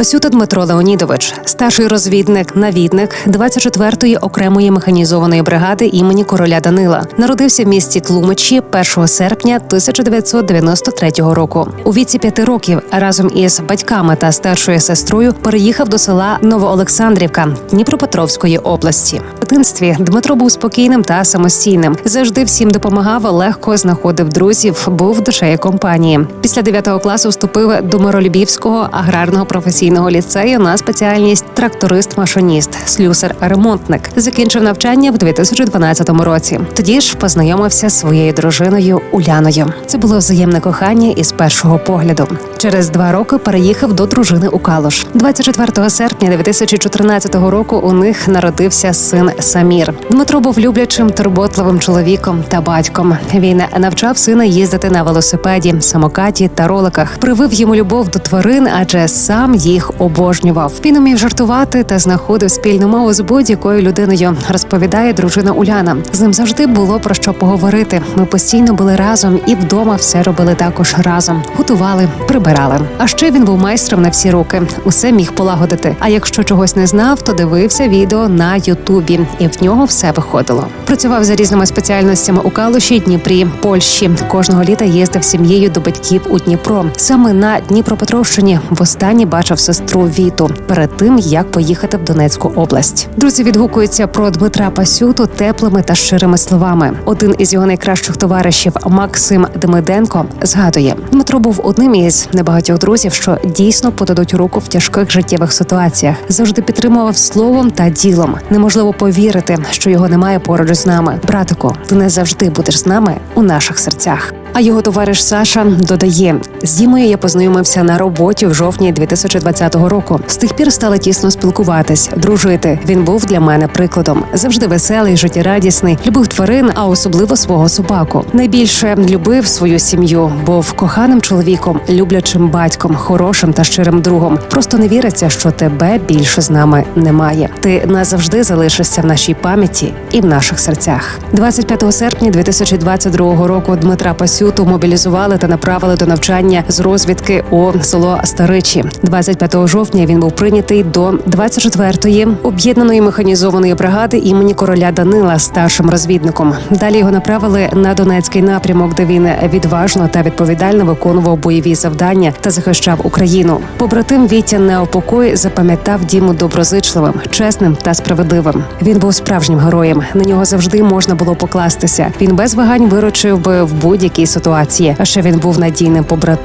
Посюта Дмитро Леонідович, старший розвідник, навідник 24-ї окремої механізованої бригади імені короля Данила, народився в місті Тлумачі 1 серпня 1993 року. У віці п'яти років разом із батьками та старшою сестрою переїхав до села Новоолександрівка Дніпропетровської області. В дитинстві Дмитро був спокійним та самостійним. Завжди всім допомагав, легко знаходив друзів, був душею компанії. Після 9 класу вступив до Миролюбівського аграрного професійного ліцею на спеціальність тракторист-машиніст, слюсар-ремонтник. Закінчив навчання в 2012 році. Тоді ж познайомився з своєю дружиною Уляною. Це було взаємне кохання із першого погляду. Через два роки переїхав до дружини у Калуш. 24 серпня 2014 року у них народився син Самір. Дмитро був люблячим, турботливим чоловіком та батьком. Він навчав сина їздити на велосипеді, самокаті та роликах. Привив йому любов до тварин, адже сам їх обожнював. Він умів жартувати та знаходив спільну мову з будь-якою людиною. Розповідає дружина Уляна. З ним завжди було про що поговорити. Ми постійно були разом і вдома все робили також разом. Готували, прибирали. А ще він був майстром на всі руки. Усе міг полагодити. А якщо чогось не знав, то дивився відео на Ютубі, і в нього все виходило. Працював за різними спеціальностями у Калуші, Дніпрі, Польщі. Кожного літа їздив сім'єю до батьків у Дніпро. Саме на Дніпропетровщині востаннє бачив сестру Віту перед тим, як поїхати в Донецьку область. Друзі відгукуються про Дмитра Пасюту теплими та щирими словами. Один із його найкращих товаришів, Максим Демиденко, згадує: Дмитро був одним із небагатьох друзів, що дійсно подадуть руку в тяжких життєвих ситуаціях. Завжди підтримував словом та ділом. Неможливо повірити, що його немає поруч з нами. Братику, ти не завжди будеш з нами у наших серцях. А його товариш Саша додає: з Дімою я познайомився на роботі в жовтні 2020 року. З тих пір стали тісно спілкуватись, дружити. Він був для мене прикладом. Завжди веселий, життєрадісний, любив тварин, а особливо свого собаку. Найбільше любив свою сім'ю, був коханим чоловіком, люблячим батьком, хорошим та щирим другом. Просто не віриться, що тебе більше з нами немає. Ти назавжди залишишся в нашій пам'яті і в наших серцях. 25 серпня 2022 року Дмитра Пасюту мобілізували та направили до навчання з розвідки у село Старичі. 25 жовтня він був прийнятий до 24-ї об'єднаної механізованої бригади імені короля Данила старшим розвідником. Далі його направили на Донецький напрямок, де він відважно та відповідально виконував бойові завдання та захищав Україну. Побратим Вітя Неопокой запам'ятав Діму доброзичливим, чесним та справедливим. Він був справжнім героєм. На нього завжди можна було покластися. Він без вагань виручив би в будь-якій ситуації. А ще він був надійним побратимом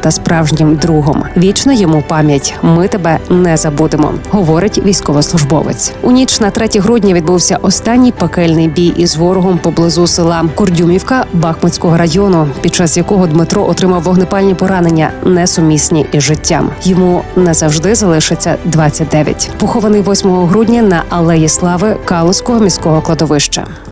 та справжнім другом. Вічна йому пам'ять. Ми тебе не забудемо, говорить військовослужбовець. У ніч на 3 грудня відбувся останній пекельний бій із ворогом поблизу села Курдюмівка Бахмутського району, під час якого Дмитро отримав вогнепальні поранення, несумісні із життям. Йому назавжди залишиться 29. Похований 8 грудня на алеї слави Калузького міського кладовища.